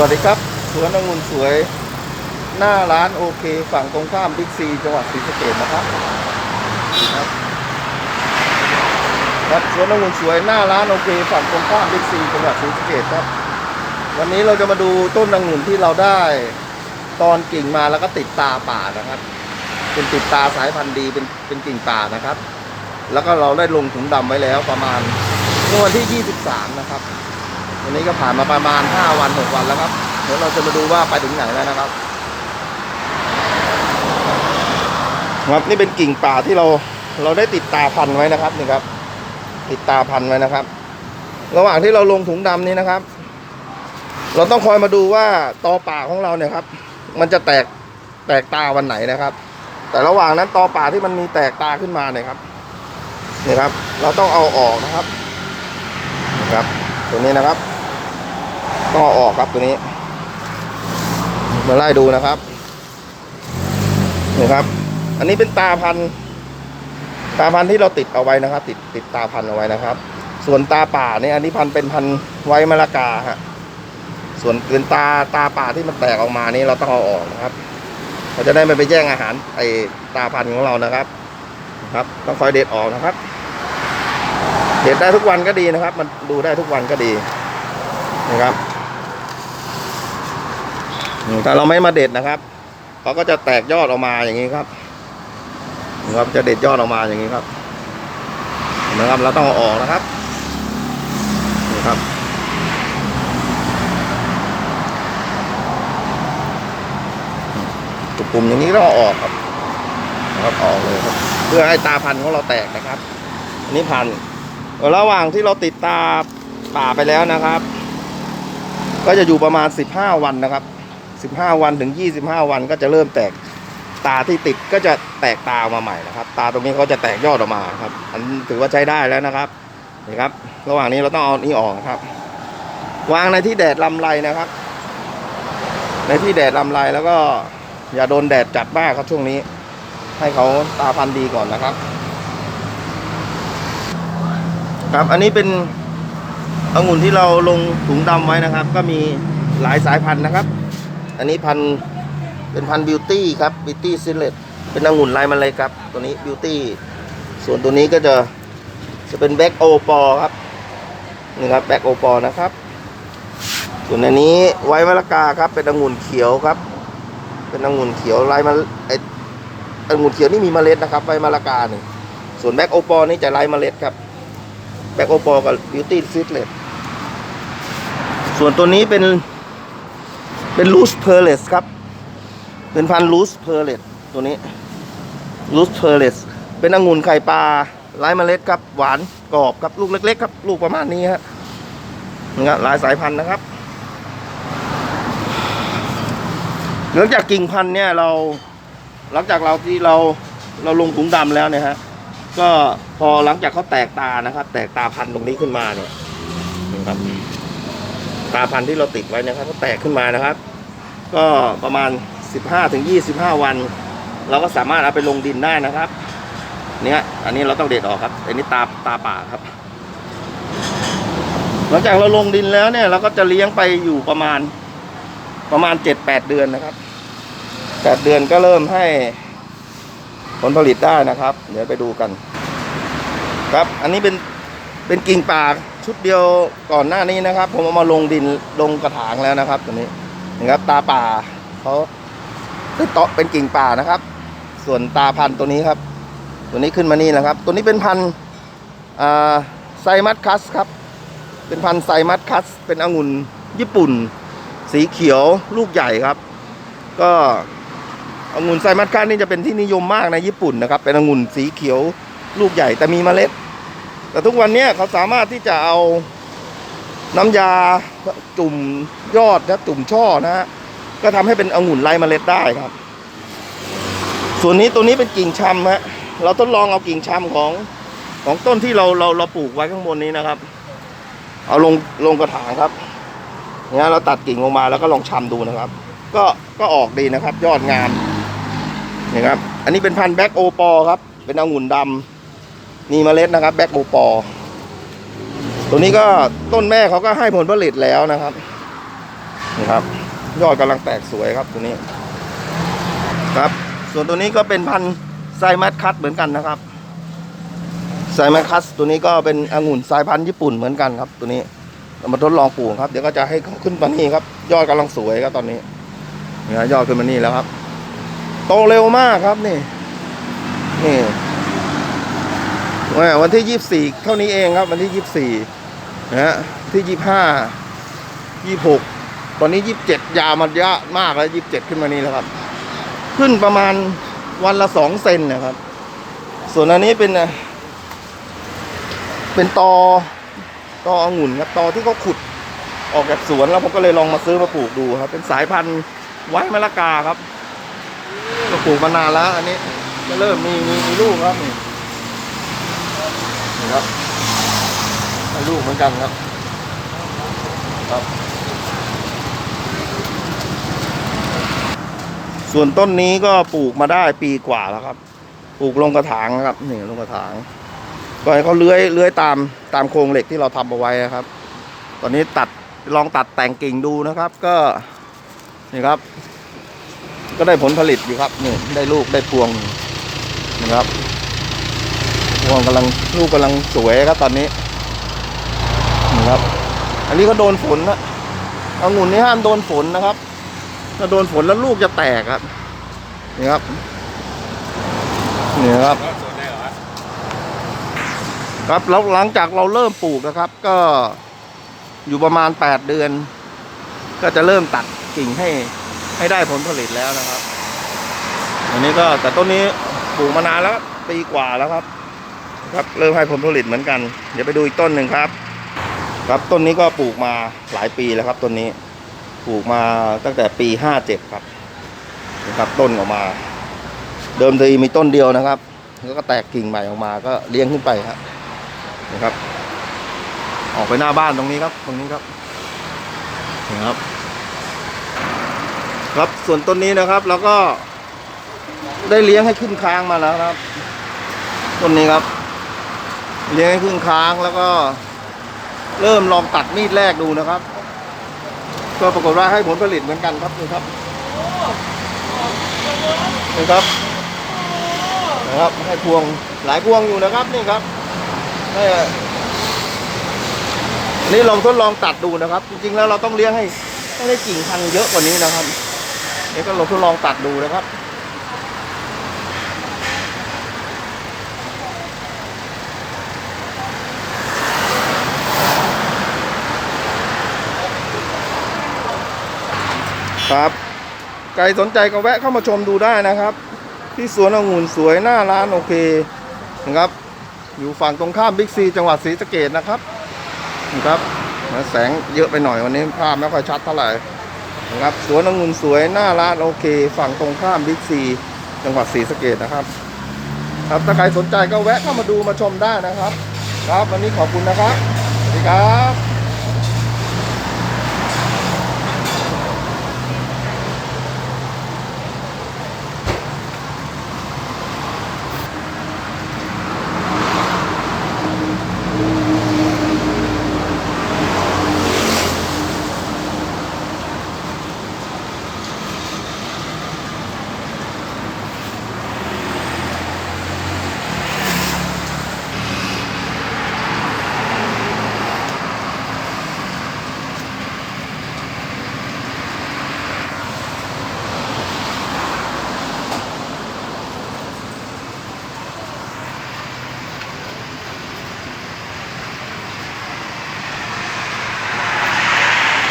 วัสดีครับสวนองุ่นสวย หน้าร้านโอเค ฝั่งตรงข้ามบิ๊กซีจังหวัดศรีสะเกษนะครับครับครับสวนองุ่นสวยหน้าร้านโอเคฝั่งตรงข้ามบิ๊กซีจังหวัดศรีสะเกษครับ วันนี้เราจะมาดูต้นองุ่นที่เราได้ ตอนกิ่งมาแล้วก็ติดตาป่านะครับ เป็นติดตาสายพันธุ์ดีเป็นเป็นกิ่งป่านะครับ แล้วก็เราได้ลงถุงดำไว้แล้วประมาณเมื่อวันที่ 23 นะครับ วันนี้ก็ผ่านมาประมาณ 5 วัน 6 วันแล้วครับ เดี๋ยวเราจะมาดูว่าไปถึงไหนแล้วนะครับครับนี่เป็นกิ่งป่าที่เราเราได้ติดตาพันไว้นะครับนี่ครับ ติดตาพันไว้นะครับ ระหว่างที่เราลงถุงดำนี้นะครับ เราต้องคอยมาดูว่าตอป่าของเราเนี่ยครับ มันจะแตกแตกตาวันไหนนะครับ แต่ระหว่างนั้นตอป่าที่มันมีแตกตาขึ้นมาเนี่ยครับนี่ครับ เราต้องเอาออกนะครับนะครับ ตัวนี้นะครับ ต้องเอาออกครับตัวนี้ มาไล่ดูนะครับนี่ครับ อันนี้เป็นตาพัน ตาพันที่เราติดเอาไว้นะครับ ติดติดตาพันเอาไว้นะครับ ส่วนตาป่าเนี่ยอันนี้พันเป็นพันไว้มะละกาฮะส่วนเป็นตาตาป่าที่มันแตกออกมานี่เราต้องเอาออกนะครับเราจะได้ไม่ไปแย่งอาหารไอตาพันของเรานะครับ ครับ ต้องคอยเด็ดออกนะครับ เด็ดได้ทุกวันก็ดีนะครับ มันดูได้ทุกวันก็ดีนะครับ ถ้าเราไม่มาเด็ดนะครับเขาก็จะแตกยอดออกมาอย่างนี้ครับนะครับจะเด็ดยอดออกมาอย่างนี้ครับนะครับเราต้องเอาออกนะครับนี่ครับจุดปุ่มอย่างนี้ต้องเอาออกครับนะครับออกเลยครับ เพื่อให้ตาพันธุ์ของเราแตกนะครับอันนี้พันธุ์ระหว่างที่เราติดตาป่าไปแล้วนะครับ ก็จะอยู่ประมาณ 15 วันนะครับ 15 วันถึง 25 วันก็จะเริ่มแตกตาที่ติดก็จะแตกตาออกมาใหม่นะครับ ตาตรงนี้เขาจะแตกยอดออกมาครับ อันถือว่าใช้ได้แล้วนะครับนี่ครับ ระหว่างนี้เราต้องเอานี่ออกครับ วางในที่แดดลำไรนะครับ ในที่แดดลำไรแล้วก็อย่าโดนแดดจัดมากครับช่วงนี้ ให้เขาตาพันธุ์ดีก่อนนะครับ ครับอันนี้เป็นองุ่นที่เราลงถุงดำไว้นะครับ ก็มีหลายสายพันธุ์นะครับ อันนี้พันเป็นพันบิวตี้ครับบิวตี้ซิเลตเป็นองุ่นลายมันเลยครับ ตัวนี้บิวตี้ส่วนตัวนี้ก็จะจะเป็นแบ็กโอปอครับนี่ครับแบ็กโอปอนะครับ ส่วนอันนี้ไว้มะละกาครับ เป็นองุ่นเขียวครับ เป็นองุ่นเขียวลายมันไอองุ่นเขียวนี่มีเมล็ดนะครับไว้มะละกาหนี่งส่วนแบ็กโอปอนี่จะไร้เมล็ดครับแบ็กโอปอกับบิวตี้ซิสเลตส่วนตัวนี้เป็น เป็นลูสเพอร์เลสครับ เป็นพันลูสเพอร์เลสตัวนี้ลูสเพอร์เลสเป็นองุ่นไข่ปลาไร้เมล็ดครับ หวานกรอบครับลูกเล็กๆครับ ลูกประมาณนี้ฮะนี่ครับหลายสายพันธุ์นะครับหลังจากกิ่งพันธุ์เนี่ยเราหลังจากเราที่เราเราลงถุงดำแล้วเนี่ยฮะก็พอหลังจากเขาแตกตานะครับ แตกตาพันธุ์ตรงนี้ขึ้นมาเนี่ยนะครับ ตาพันธุ์ที่เราติดไว้นะครับ ก็แตกขึ้นมานะครับ ก็ประมาณ 15ถึง25 วัน เราก็สามารถเอาไปลงดินได้นะครับเนี่ยอันนี้เราต้องเด็ดออกครับ อันนี้ตาตาป่าครับ หลังจากเราลงดินแล้วเนี่ย เราก็จะเลี้ยงไปอยู่ประมาณประมาณ7-8เดือนนะครับ8เดือนก็เริ่มให้ผลผลิตได้นะครับ เดี๋ยวไปดูกัน ครับ อันนี้เป็นเป็นกิ่งป่า ชุดเดียวก่อนหน้านี้นะครับ ผมเอามาลงดินลงกระถางแล้วนะครับตัวนี้นะครับตาป่าเขาเป็นเตาะเป็นกิ่งป่านะครับ ส่วนตาพันตัวนี้ครับ ตัวนี้ขึ้นมานี่นะครับ ตัวนี้เป็นพันไซมัสคัสครับ เป็นพันไซมัสคัส เป็นองุ่นญี่ปุ่น สีเขียวลูกใหญ่ครับ ก็องุ่นไซมัสคัสนี่จะเป็นที่นิยมมากในญี่ปุ่นนะครับ เป็นองุ่นสีเขียวลูกใหญ่แต่มีเมล็ด แต่ทุกวันนี้เขาสามารถที่จะเอาน้ำยาจุ่มยอดและจุ่มช่อนะฮะก็ทำให้เป็นองุ่นไร้เมล็ดได้ครับ ส่วนนี้ตัวนี้เป็นกิ่งชำฮะเราทดลองเอากิ่งชำของของต้นที่เราเราเราปลูกไว้ข้างบนนี้นะครับ เอาลงลงกระถางครับเนี่ยเราตัดกิ่งลงมาแล้วก็ลองชำดูนะครับ ก็ก็ออกดีนะครับ ยอดงามนี่ครับ อันนี้เป็นพันธุ์แบ็กโอปอครับ เป็นองุ่นดำ มีเมล็ดนะครับแบ็กโอปอตัวนี้ก็ต้นแม่เขาก็ให้ผลผลิตแล้วนะครับนี่ครับ ยอดกำลังแตกสวยครับตัวนี้ ครับ ส่วนตัวนี้ก็เป็นพันธุ์ไซมัสคัตเหมือนกันนะครับไซมัสคัตตัวนี้ก็เป็นองุ่นสายพันธุ์ญี่ปุ่นเหมือนกันครับ ตัวนี้เรามาทดลองปลูกครับ เดี๋ยวก็จะให้เขาขึ้นมานี่ครับ ยอดกำลังสวยครับตอนนี้นี่ฮะยอดขึ้นมานี่แล้วครับ โตเร็วมากครับนี่นี่ แหม่วันที่ยี่สี่เท่านี้เองครับ วันที่ยี่สี่นะฮะที่ยี่ห้ายี่หกตอนนี้ยี่สิบเจ็ดยาวมันเยอะมากแล้วยี่สิบเจ็ดขึ้นมานี่แล้วครับ ขึ้นประมาณวันละสองเซนนะครับ ส่วนอันนี้เป็นเป็นตอตอองุ่นครับตอที่เขาขุดออกจากสวนแล้วผมก็เลยลองมาซื้อมาปลูกดูครับ เป็นสายพันธุ์ไว้มะละกาครับก็ปลูกมานานแล้ว อันนี้ก็เริ่มมีมีมีลูกครับนี่นี่ ครับลูกเหมือนกันครับ ครับ ส่วนต้นนี้ก็ปลูกมาได้ปีกว่าแล้วครับ ปลูกลงกระถางนะครับ นี่ลงกระถางก็ให้เขาเลื้อยเลื้อยตามตามโครงเหล็กที่เราทำเอาไว้นะครับ ตอนนี้ตัดลองตัดแต่งกิ่งดูนะครับ ก็นี่ครับ ก็ได้ผลผลิตอยู่ครับนี่ได้ลูกได้พวงนะครับ พวงกำลังลูกกำลังสวยครับตอนนี้นี่ครับ อันนี้ก็โดนฝนนะองุ่นนี่ห้ามโดนฝนนะครับ ถ้าโดนฝนแล้วลูกจะแตกครับ นี่ครับ นี่ครับ ครับแล้วหลังจากเราเริ่มปลูกนะครับ ก็อยู่ประมาณแปดเดือน ก็จะเริ่มตัดกิ่งให้ให้ได้ผลผลิตแล้วนะครับ อันนี้ก็แต่ต้นนี้ปลูกมานานแล้วปีกว่าแล้วครับ ครับเริ่มให้ผลผลิตเหมือนกัน เดี๋ยวไปดูอีกต้นหนึ่งครับ ครับต้นนี้ก็ปลูกมาหลายปีแล้วครับต้นนี้ปลูกมาตั้งแต่ปีห้าเจ็ดครับนะครับต้นออกมา เดิมทีมีต้นเดียวนะครับ แล้วก็แตกกิ่งใหม่ออกมาก็เลี้ยงขึ้นไปครับนะครับ ออกไปหน้าบ้านตรงนี้ครับ ตรงนี้ครับนะครับ ครับส่วนต้นนี้นะครับแล้วก็ได้เลี้ยงให้ขึ้นค้างมาแล้วครับต้นนี้ครับ เลี้ยงให้ขึ้นค้างแล้วก็ เริ่มลองตัดมีดแรกดูนะครับ ก็ปรากฏว่าให้ผลผลิตเหมือนกันครับนี่ครับนี่ครับนะครับ ให้พวงหลายพวงอยู่นะครับนี่ครับให้นี่ลองทดลองตัดดูนะครับ จริงๆแล้วเราต้องเลี้ยงให้ให้ได้กิ่งพันเยอะกว่านี้นะครับนี่ก็ลองทดลองตัดดูนะครับ ครับใครสนใจก็แวะเข้ามาชมดูได้นะครับ ที่สวนองุ่นสวยหน้าร้านโอเคนะครับอยู่ฝั่งตรงข้ามบิ๊กซีจังหวัดศรีสะเกดนะครับนะครับแสงเยอะไปหน่อยวันนี้ภาพไม่ค่อยชัดเท่าไหร่นะครับสวนองุ่นสวยหน้าร้านโอเค ฝั่งตรงข้ามบิ๊กซีจังหวัดศรีสะเกดนะครับ ครับถ้าใครสนใจก็แวะเข้ามาดูมาชมได้นะครับ ครับวันนี้ขอบคุณนะครับสวัสดีครับ